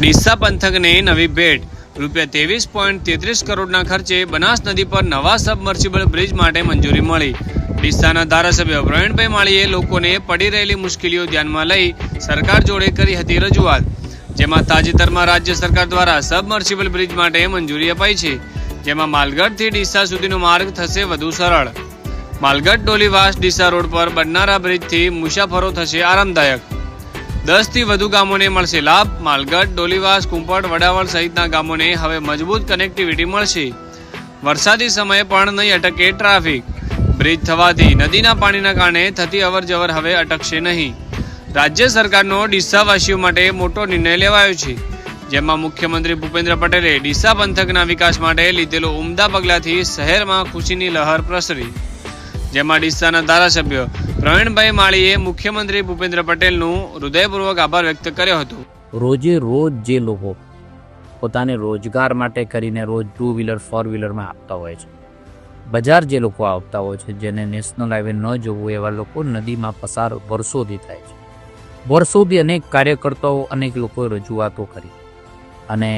ડીસા પંથકને નવી ભેટ. રૂપિયા ત્રેવીસ પોઈન્ટ તેત્રીસ કરોડના ખર્ચે બનાસ નદી પર નવા સબમર્સિબલ બ્રિજ માટે મંજૂરી મળી. ડીસાના ધારાસભ્ય પ્રવીણભાઈ માળીએ લોકોને પડી રહેલી મુશ્કેલીઓ ધ્યાનમાં લઈ સરકાર જોડે કરી હતી રજૂઆત, જેમાં તાજેતરમાં રાજ્ય સરકાર દ્વારા સબમર્સિબલ બ્રિજ માટે મંજૂરી અપાઈ છે, જેમાં માલગઢથી ડીસા સુધીનો માર્ગ થશે વધુ સરળ. માલગઢ ડોલીવાસ ડીસા રોડ પર બનનારા બ્રિજથી મુસાફરો થશે આરામદાયક. દસથી વધુ ગામોને મળશે લાભ. માલગઢ ડોલીવાસ કુંપટ વડાવળ સહિતના ગામોને હવે મજબૂત કનેક્ટિવિટી મળશે. વરસાદી સમયે પણ નહીં અટકે ટ્રાફિક. બ્રિજ થવાથી નદીના પાણીના કારણે થતી અવરજવર હવે અટકશે નહીં. રાજ્ય સરકારનો ડીસાવાસીઓ માટે મોટો નિર્ણય લેવાયો છે. જેમાં મુખ્યમંત્રી ભૂપેન્દ્ર પટેલે ડીસા પંથકના વિકાસ માટે લીધેલો ઉમદા પગલાથી શહેરમાં ખુશીની લહેર પ્રસરી. જેમાં ડીસાના ધારાસભ્ય પ્રવીણભાઈ માળીએ મુખ્યમંત્રી ભૂપેન્દ્ર પટેલનું હૃદયપૂર્વક આભાર વ્યક્ત કર્યો હતો. રોજે રોજ જે લોકો પોતાને રોજગાર માટે કરીને રોજ ટુ વ્હીલર, ફોર વ્હીલરમાં આપતા હોય છે, બજાર જે લોકો આવતા હોય છે, જેને નેશનલ હાઈવે ન જોવું એવા લોકો નદીમાં પસાર વર્ષોથી થાય છે. વર્ષોથી અનેક કાર્યકર્તાઓ, અનેક લોકોએ રજૂઆતો કરી અને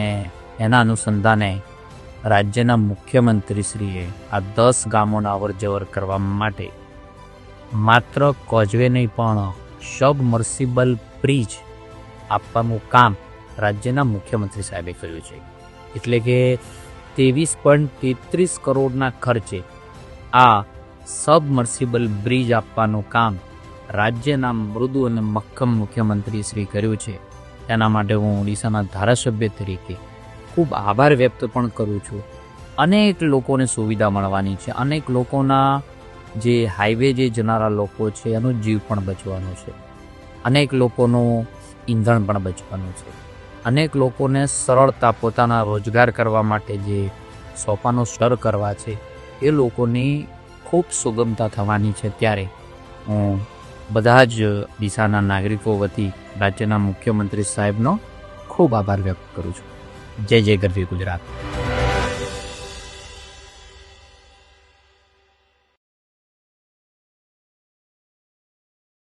એના અનુસંધાને રાજ્યના મુખ્યમંત્રીશ્રીએ આ દસ ગામોના અવરજવર કરવા માટે માત્ર કોઝવે નહીં, પણ સબમર્સિબલ બ્રિજ આપવાનું કામ રાજ્યના મુખ્યમંત્રી સાહેબે કર્યું છે. એટલે કે ત્રેવીસ પોઈન્ટ તેત્રીસ કરોડના ખર્ચે આ સબમર્સિબલ બ્રિજ આપવાનું કામ રાજ્યના મૃદુ અને મક્કમ મુખ્યમંત્રી શ્રી કર્યું છે. એના માટે હું ઓડિશાના ધારાસભ્ય તરીકે ખૂબ આભાર વ્યક્ત પણ કરું છું. અનેક લોકોને સુવિધા મળવાની છે. અનેક લોકોના જે હાઈવે જે જનારા લોકો છે, એનો જીવ પણ બચવાનો છે. અનેક લોકોનું ઈંધણ પણ બચવાનું છે. અનેક લોકોને સરળતા પોતાના રોજગાર કરવા માટે જે સોપાનો સ્ટર કરવા છે, એ લોકોની ખૂબ સુગમતા થવાની છે. ત્યારે હું બધા જ દિશાના નાગરિકો વતી રાજ્યના મુખ્યમંત્રી સાહેબનો ખૂબ આભાર વ્યક્ત કરું છું. જય જય ગરવી ગુજરાત.